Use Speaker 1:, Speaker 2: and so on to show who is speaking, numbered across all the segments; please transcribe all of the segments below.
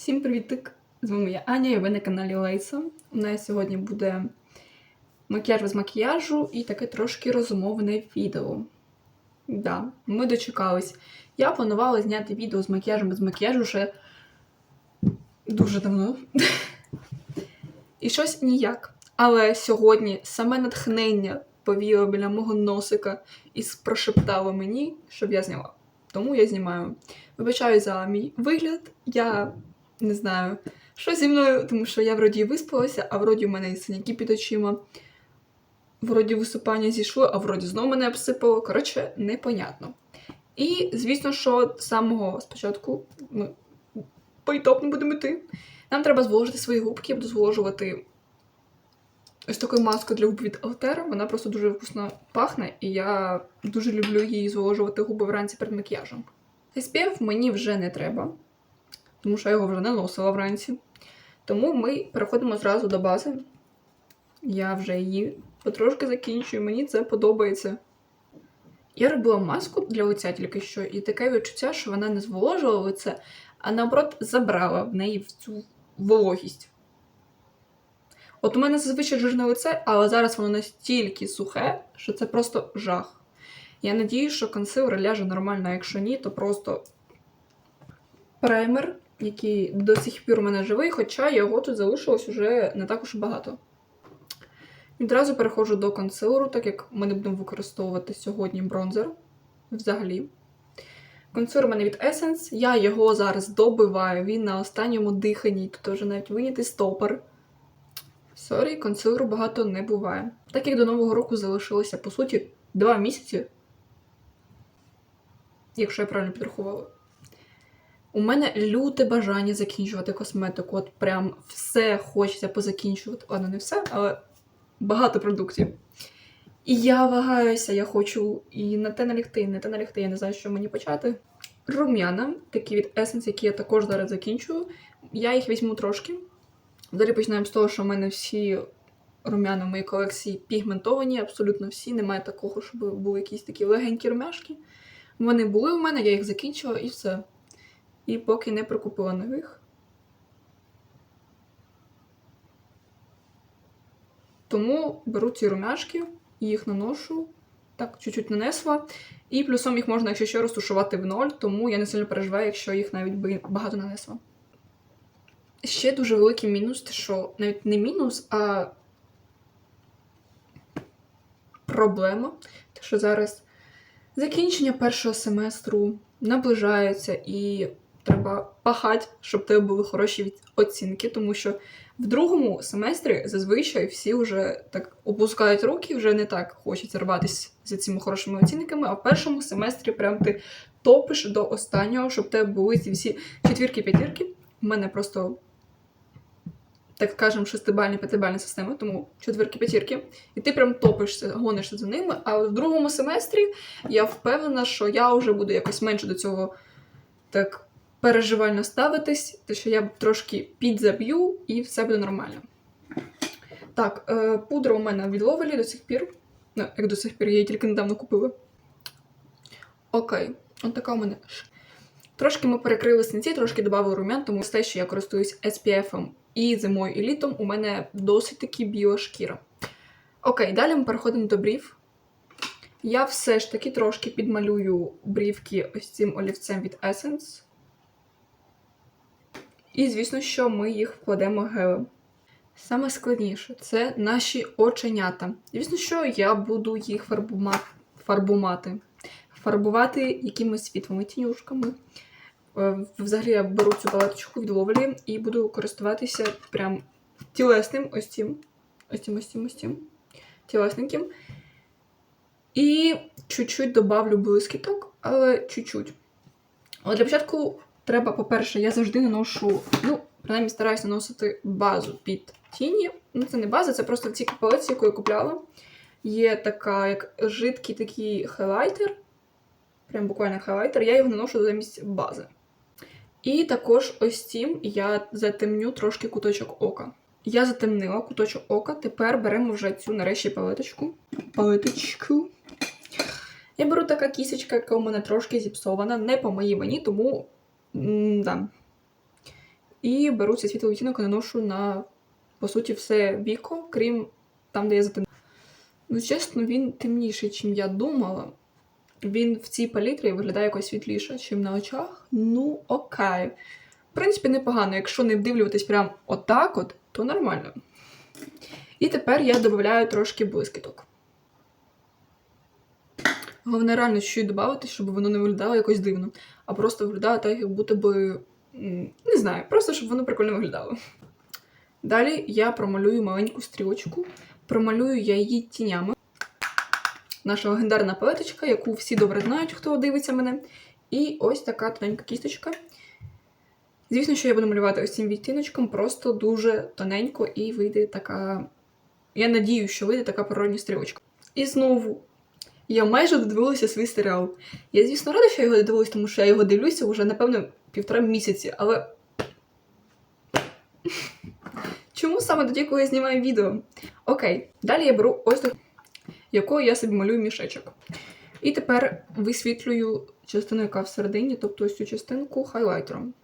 Speaker 1: Всім привітик! З вами я Аня, і ви на каналі Лейса. У нас сьогодні буде макіяж без макіяжу і таке трошки розмовне відео. Да, ми дочекались. Я планувала зняти відео з макіяжем без макіяжу ще дуже давно. І щось ніяк. Але сьогодні саме натхнення повіло біля мого носика і прошептало мені, щоб я зняла. Тому я знімаю. Вибачаю за мій вигляд. Я не знаю, що зі мною, тому що я вроді виспалася, а вроді у мене і синяки під очима. Вроді висипання зійшло, а вроді знову мене обсипало. Коротше, непонятно. І, звісно, що з самого спочатку ми по не будемо йти. Нам треба зволожити свої губки, я буду зволожувати ось такою маскою для губ від Altera. Вона просто дуже вкусно пахне, і я дуже люблю її зволожувати губи вранці перед макіяжем. SPF мені вже не треба, тому що я його вже не носила вранці. Тому ми переходимо зразу до бази. Я вже її потрошки закінчую, мені це подобається. Я робила маску для лиця тільки що, і таке відчуття, що вона не зволожила лице, а наоборот забрала в неї в цю вологість. От у мене зазвичай жирне лице, але зараз воно настільки сухе, що це просто жах. Я надію, що консилер ляже нормально, а якщо ні, то просто праймер, який до сих пір у мене живий, хоча його тут залишилось уже не так уж багато. Відразу переходжу до консилеру, так як ми не будемо використовувати сьогодні бронзер взагалі. Консилер у мене від Essence. Я його зараз добиваю, він на останньому диханні, тут вже навіть винятий стопор. Сорі, консилеру багато не буває. Так як до Нового року залишилося, по суті, два місяці, якщо я правильно підрахувала. У мене люте бажання закінчувати косметику. От прям все хочеться позакінчувати. Ладно, не все, але багато продуктів. І я вагаюся, я хочу і на те налягти, і на те налягти, я не знаю, що мені почати. Рум'яна, такі від Essence, які я також зараз закінчую. Я їх візьму трошки. Далі починаємо з того, що в мене всі рум'яна в моїй колекції пігментовані, абсолютно всі. Немає такого, щоб були якісь такі легенькі румяшки. Вони були у мене, я їх закінчила і все. І поки не прикупила нових. Тому беру ці румяшки, їх наношу, так, чуть-чуть нанесла. І плюсом їх можна, якщо що, розтушувати в ноль, тому я не сильно переживаю, якщо їх навіть багато нанесла. Ще дуже великий мінус, те, що навіть не мінус, а проблема. Те, що зараз закінчення першого семестру наближається і треба пахати, щоб тебе були хороші оцінки, тому що в другому семестрі зазвичай всі вже так опускають руки, вже не так хочеться рватися за цими хорошими оцінками, а в першому семестрі прям ти топиш до останнього, щоб тебе були ці всі четвірки-п'ятірки. У мене просто, так скажемо, шестибальна, п'ятибальна система, тому четвірки-п'ятірки. І ти прям топишся, гонишся за ними. А в другому семестрі я впевнена, що я вже буду якось менше до цього так переживально ставитись, те, що я трошки підзаб'ю і все буде нормально. Так, е, пудра у мене від Ловелі до сих пір. Ну, як до сих пір, я її тільки недавно купила. Окей, от така у мене. Трошки ми перекрили синці, трошки додали румян, тому все, що я користуюсь SPF і зимою, і літом, у мене досить таки біла шкіра. Окей, далі ми переходимо до брів. Я все ж таки трошки підмалюю брівки ось цим олівцем від Essence. І, звісно, що ми їх вкладемо гелем. Саме складніше це наші оченята. Звісно, що я буду їх фарбума... фарбумати. Фарбувати якимись світлими тінюшками. Е, Взагалі я беру цю палеточку від Ловелі і буду користуватися прям тілесним ось цим. Ось цим, ось цим, ось цим. Тілесненьким. І чуть-чуть добавлю блискіток, але чуть-чуть. Для початку треба, по-перше, я завжди наношу, ну, принаймні стараюся наносити базу під тіні. Ну, це не база, це просто в цій яку я купляла. Є така, як жидкий такий хайлайтер. Прям буквально хайлайтер. Я його наношу замість бази. І також ось цим я затемню трошки куточок ока. Я затемнила куточок ока, тепер беремо вже цю нарешті палеточку. Палеточку. Я беру така кісочка, яка у мене трошки зіпсована, не по моїй вині, тому да. і беру цей світлий відтінок і наношу на, по суті, все віко, крім там, де я затемнила. Ну, чесно, він темніший, чим я думала. Він в цій палітрі виглядає якось світліше, ніж на очах. Ну, окей. В принципі, непогано. Якщо не вдивлюватись прям отак, от, то нормально. І тепер я додаю трошки блискіток. Головне реально щось додати, щоб воно не виглядало якось дивно, а просто виглядало так, як будто би. Не знаю, просто щоб воно прикольно виглядало. Далі я промалюю маленьку стрілочку. Промалюю я її тінями. Наша легендарна палеточка, яку всі добре знають, хто дивиться мене. І ось така тоненька кісточка. Звісно, що я буду малювати ось цим відтіночком, просто дуже тоненько і вийде така. Я надію, що вийде така природня стрілочка. І знову я майже додивилася свій серіал. Я, звісно, рада, що я його додивилася, тому що я його дивлюся вже, напевно, півтора місяці, але. Чому саме тоді, коли я знімаю відео? Окей, далі я беру ось таку, якою я собі малюю мішечок. І тепер висвітлюю частину, яка всередині, тобто ось цю частинку хайлайтером.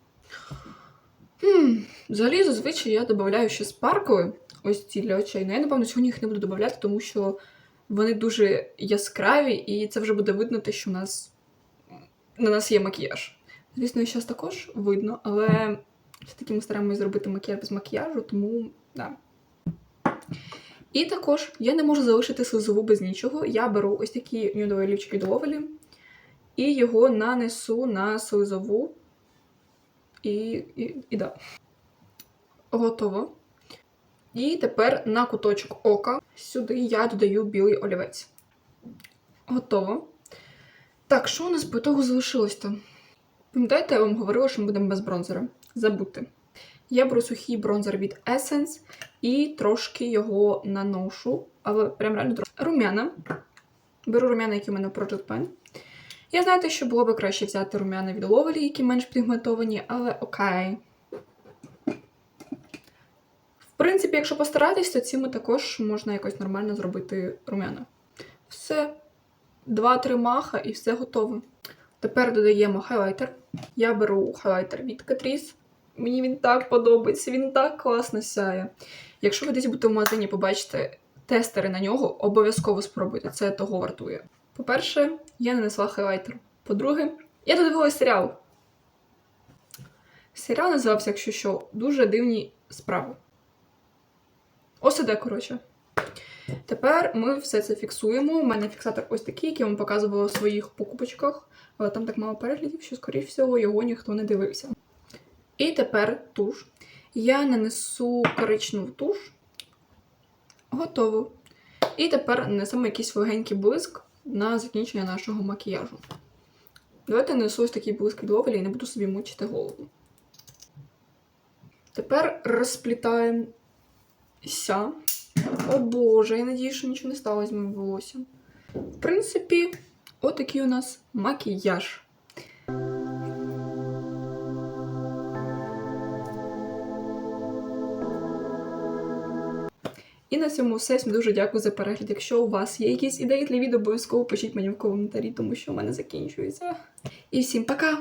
Speaker 1: Хм, взагалі, зазвичай я додаю ще спаркли, ось ці для очей. Ну, я, напевно, сьогодні їх не буду додавати, тому що вони дуже яскраві, і це вже буде видно те, що у нас на нас є макіяж. Звісно, і зараз також видно, але все-таки ми стараємося зробити макіяж без макіяжу, тому да. І також я не можу залишити слизову без нічого. Я беру ось такі нюдові олівчики до Ловелі і його нанесу на слизову. І, і, і да. Готово. І тепер на куточок ока сюди я додаю білий олівець. Готово. Так, що у нас по ітогу залишилось там? Пам'ятаєте, я вам говорила, що ми будемо без бронзера. Забудьте. Я беру сухий бронзер від Essence і трошки його наношу, але прям реально трошки. Румяна. Беру румяна, які в мене в Project Pen. Я знаєте, що було б краще взяти румяна від Lovely, які менш пігментовані, але окей. В принципі, якщо постаратись, то цими також можна якось нормально зробити румяна. Все. Два-три маха і все готово. Тепер додаємо хайлайтер. Я беру хайлайтер від Catrice. Мені він так подобається, він так класно сяє. Якщо ви десь будете в магазині, побачите тестери на нього, обов'язково спробуйте, це того вартує. По-перше, я нанесла хайлайтер. По-друге, я додивилася серіал. Серіал називався, якщо що, дуже дивні справи. Ось іде, коротше. Тепер ми все це фіксуємо. У мене фіксатор ось такий, який я вам показувала в своїх покупочках. Але там так мало переглядів, що, скоріш всього, його ніхто не дивився. І тепер туш. Я нанесу коричневу туш. Готово. І тепер нанесемо якийсь легенький блиск на закінчення нашого макіяжу. Давайте нанесу ось такий блиск від Ловелі і не буду собі мучити голову. Тепер розплітаємося. О Боже, я надію, що нічого не сталося з моїм волоссям. В принципі, отакий у нас макіяж. І на цьому все. Дуже дякую за перегляд. Якщо у вас є якісь ідеї для відео, обов'язково пишіть мені в коментарі, тому що в мене закінчується. І всім пока!